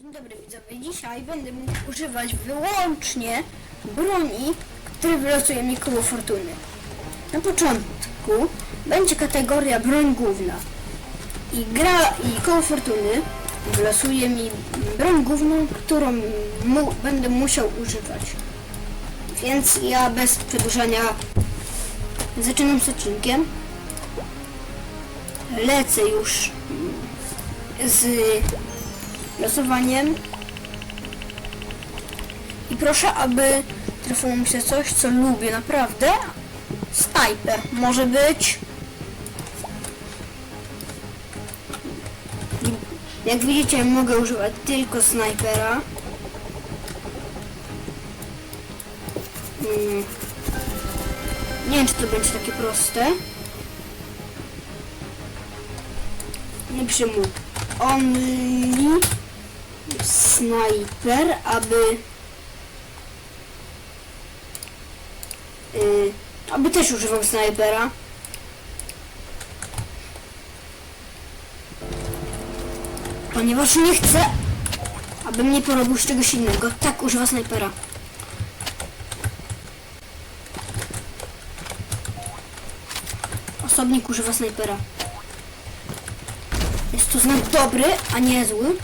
Dzień dobry widzowie, dzisiaj będę mógł używać wyłącznie broni, które wylosuje mi koło fortuny. Na początku będzie kategoria broń główna i gra i koło fortuny wylosuje mi broń główną, którą mu, będę musiał używać. Więc ja bez przedłużania zaczynam z odcinkiem. Lecę już z losowaniem. I proszę, aby trafiło mi się coś, co lubię naprawdę. Sniper może być. Jak widzicie, mogę używać tylko snajpera. Mm. Nie wiem, czy to będzie takie proste. Nie przyjmuję. Only snajper, aby yy, aby też używał snajpera. Ponieważ nie chcę, abym nie porobił z czegoś innego. Tak używa snajpera. Osobnik używa snajpera. Jest to znak dobry, a nie zły.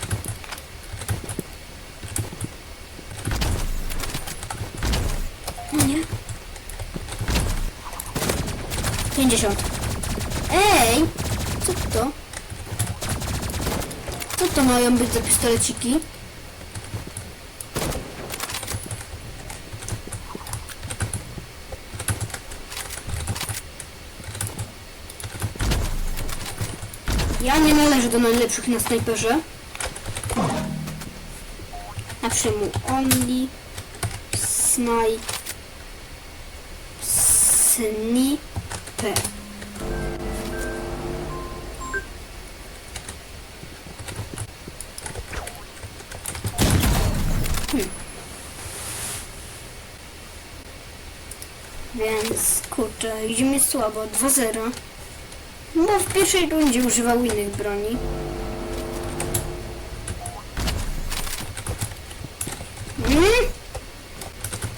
No nie. 50. Ej! Co to? Co to mają być za pistoleciki? Ja nie należę do najlepszych na snajperze. Na przyjmu only snaj sniper. Hmm. Więc kurczę, idzie mi słabo, 2-0. Bo w pierwszej rundzie używał innych broni. Hmm?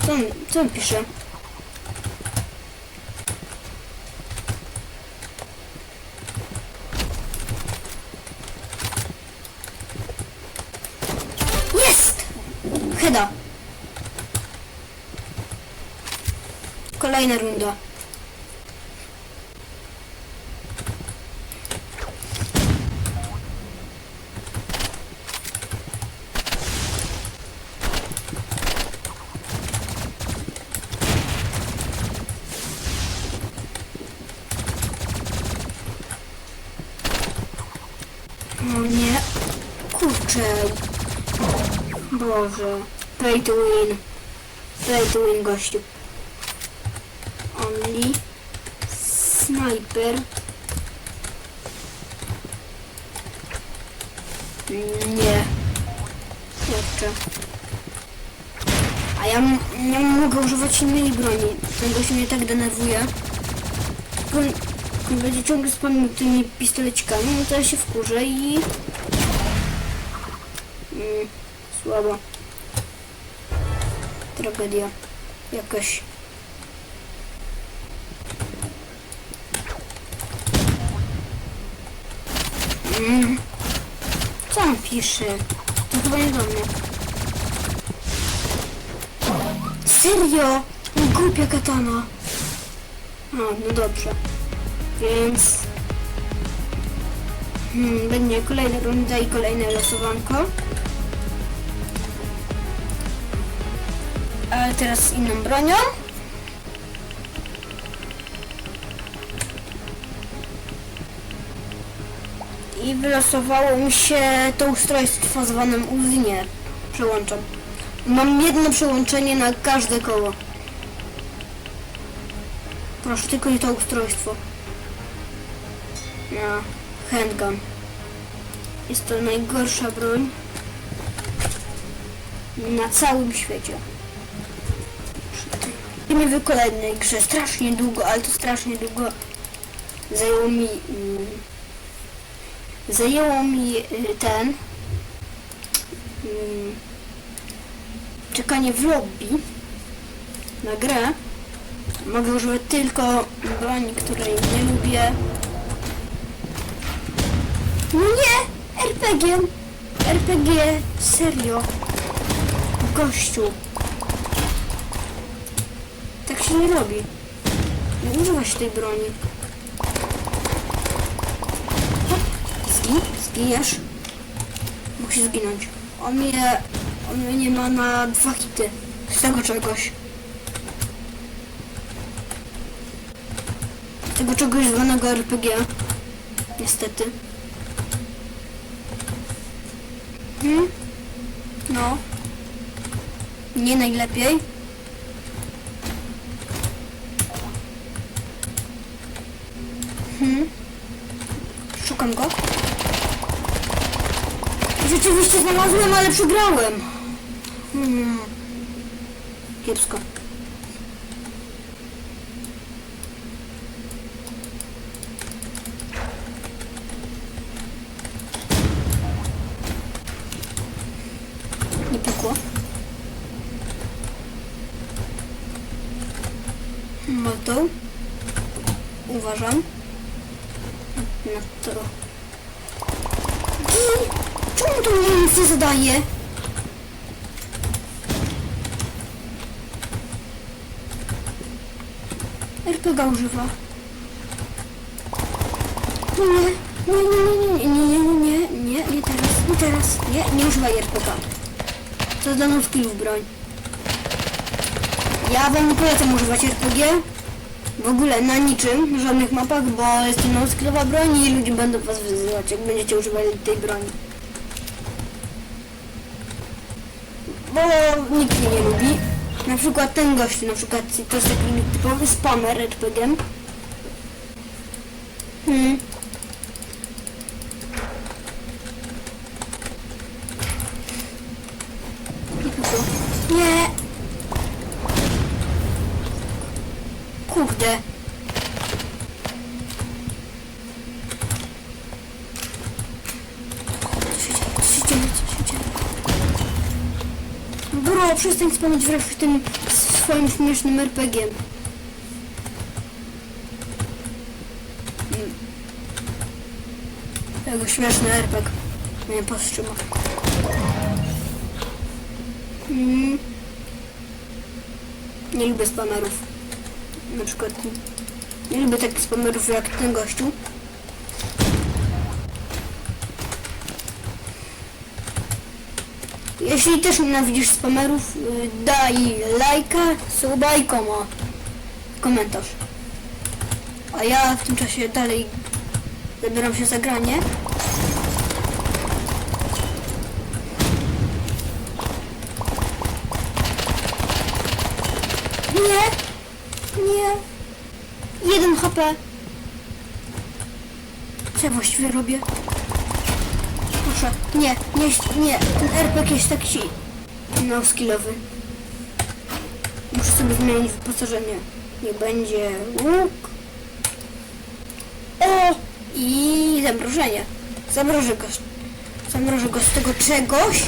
Co co on pisze? Jest! Heda. Kolejna runda. O nie. Kurczę. Boże. Pay to win. Pay to win, gościu. Only. Sniper. Nie. Kurczę. A ja nie mogę używać innej broni. Ten gość mnie tak denerwuje. Jak będzie ciągle spamił tymi pistolecikami, no to ja się wkurzę i... Mm, słabo. Tragedia. Jakaś. Mm. Co on pisze? To chyba nie do mnie. Serio? Głupia katana. A, no dobrze. Więc... Hmm, będzie kolejna runda i kolejne losowanko. Ale teraz z inną bronią. I wylosowało mi się to ustrojstwo zwane Uzinie. Przełączam. Mam jedno przełączenie na każde koło. Proszę, tylko nie to ustrojstwo. Na handgun. Jest to najgorsza broń na całym świecie. Idziemy w kolejnej grze strasznie długo, ale to strasznie długo zajęło mi mm, zajęło mi y, ten mm, czekanie w lobby na grę. Mogę używać tylko broni, której nie lubię. No nie! RPG! RPG! Serio! Gościu! Się nie robi. Nie używa się tej broni. Hop, Zgin, zginiesz. Musi zginąć. On mnie, on mnie nie ma na dwa hity. Z tego czegoś. Z tego czegoś zwanego RPG. Niestety. Hmm? No. Nie najlepiej. Hmm. Szukam go. Rzeczywiście znalazłem, ale przegrałem. Hmm. Kiepsko. Nie pykło. Motą. Uważam. Na! Czemu to mnie nic nie zadaje? RPG używa. Nie, nie, nie, nie, nie, nie, nie, nie, nie, nie teraz, nie teraz, nie, nie używaj RPG. To dla skillów broń. Ja wam polecam używać RPG. W ogóle na niczym, żadnych mapach, bo jest to non-skillowa broń i ludzie będą was wyzywać, jak będziecie używali tej broni. Bo nikt mnie nie lubi. Na przykład ten gość, na przykład to jest taki typowy spamer RPG. Hmm. Nie. Kurde. Co się dzieje? Co się dzieje? Co się dzieje? Bro, przestań wspomnieć wreszcie tym swoim śmiesznym RPG. Mm. Jego śmieszny RPG mnie powstrzymał. Mm. Nie lubię spamerów. Na przykład nie lubię takich spamerów jak ten gościu. Jeśli też nienawidzisz spamerów, y, daj lajka, suba i koma. Komentarz. A ja w tym czasie dalej zabieram się za granie. Nie! Nie! Jeden HP. Co ja właściwie robię? Proszę, nie, nie, nie, ten RPG jest taki no skillowy. Muszę sobie zmienić wyposażenie. Nie będzie łuk. O! I zamrożenie. Zamrożę go. Zamrożę go z tego czegoś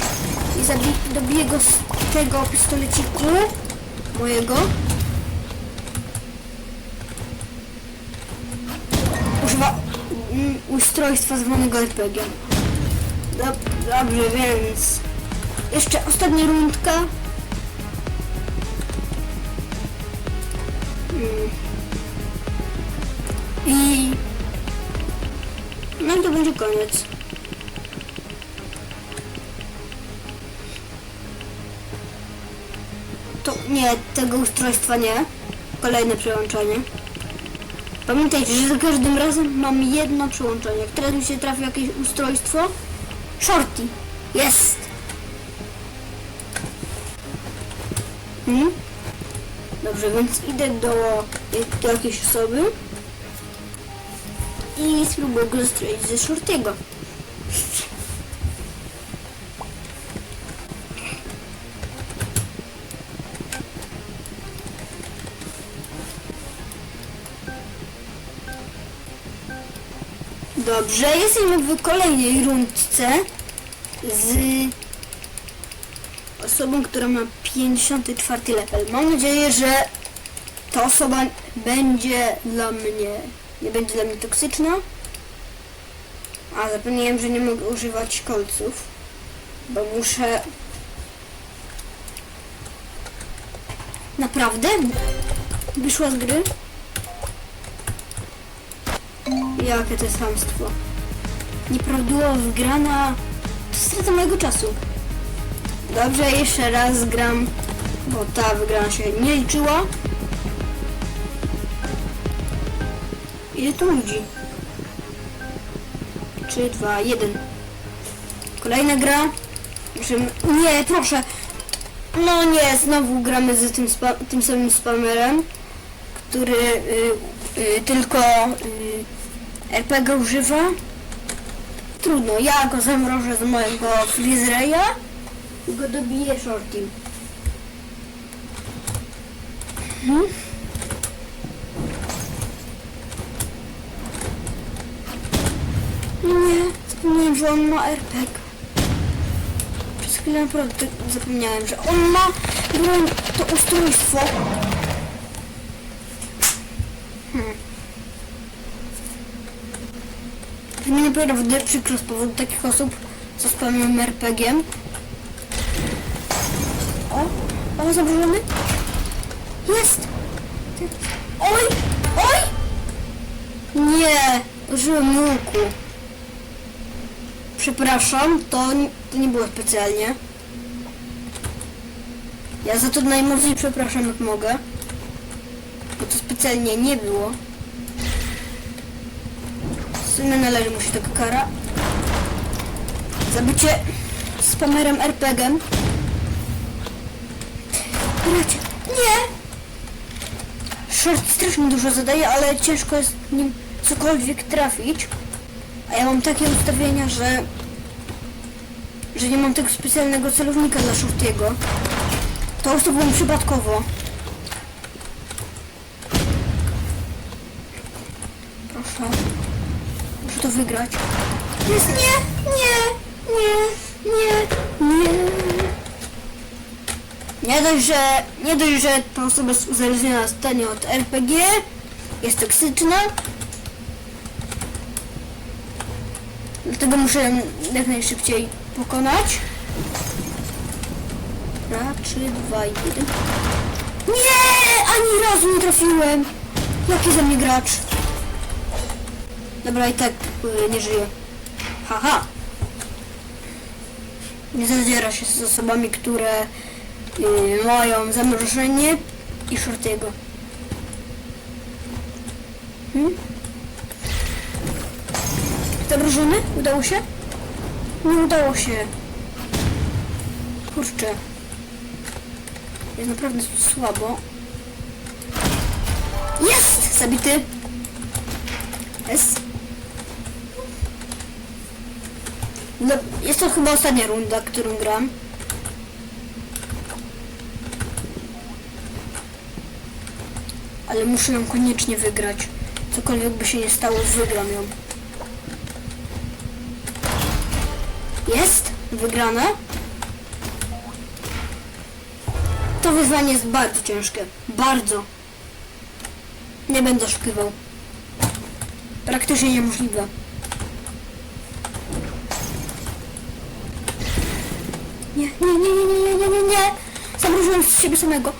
i dobiję go z tego pistoleciku mojego. Ustrojstwa zwanego RPG. Dob- Dobrze, więc jeszcze ostatnia rundka. Mm. I no i to będzie koniec. To nie, tego ustrojstwa nie. Kolejne przełączenie. Pamiętajcie, że za każdym razem mam jedno przyłączenie. Jak teraz mi się trafi jakieś ustrojstwo, shorty. Jest! Hmm? Dobrze, więc idę do, jakiejś osoby i spróbuję go zestroić ze shortiego. Dobrze, jesteśmy w kolejnej rundce z osobą, która ma 54 level. Mam nadzieję, że ta osoba będzie dla mnie, nie będzie dla mnie toksyczna. A zapomniałem, że nie mogę używać kolców, bo muszę... Naprawdę? Wyszła z gry? Jakie to jest hamstwo. Nieprawidłowo wygrana. To strata mojego czasu. Dobrze, jeszcze raz gram, bo ta wygrana się nie liczyła. Ile tu ludzi? 3, 2, 1. Kolejna gra. Nie, proszę. No nie, znowu gramy z tym, tym samym spamerem, który y, y, tylko y, RPG używa. Trudno, ja go zamrożę z mojego Freezereya i go dobiję shortim. Mhm. Nie, zapomniałem, że on ma RPG. Przez chwilę naprawdę zapomniałem, że on ma broń, to ustrojstwo. Hmm. Mi naprawdę przykro z powodu takich osób, co spełnią RPG-iem. O, o, zaburzony? Jest! Oj! Oj! Nie! Użyłem łuku. Przepraszam, to, to nie było specjalnie. Ja za to najmocniej przepraszam jak mogę. Bo to specjalnie nie było. Sumie należy mu się taka kara. Zabycie spamerem RPG-em. Nie! Short strasznie dużo zadaje, ale ciężko jest nim cokolwiek trafić. A ja mam takie ustawienia, że że nie mam tego specjalnego celownika dla Shortiego. To ustawiłem przypadkowo. Proszę. To wygrać. Jest nie, nie, nie, nie, nie. Nie dość, że, nie dość, że ta osoba jest uzależniona stanie od RPG, jest toksyczna. Dlatego muszę jak najszybciej pokonać. Dobra, 3, 2, 1. Nie! Ani razu nie trafiłem! Jaki ze mnie gracz? Dobra, i tak y, nie żyję. Haha! Nie zadziera się z osobami, które y, mają zamrożenie i shortiego. Hmm? Zamrożony? Udało się? Nie udało się. Kurczę. Jest naprawdę słabo. Jest! Zabity. Jest. No, jest to chyba ostatnia runda, którą gram. Ale muszę ją koniecznie wygrać. Cokolwiek by się nie stało, wygram ją. Jest wygrana. To wyzwanie jest bardzo ciężkie. Bardzo. Nie będę oszukiwał. Praktycznie niemożliwe. Nie, nie, nie, nie, nie, nie, nie, nie, nie. Zamroziłem z siebie samego.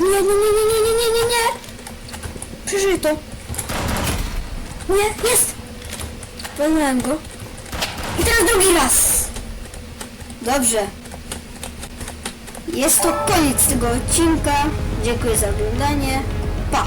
Nie, nie, nie, nie, nie, nie, nie, nie, nie. Przeżyję to. Nie, jest. Walnąłem go. I teraz drugi raz. Dobrze. Jest to koniec tego odcinka. Dziękuję za oglądanie. Pa!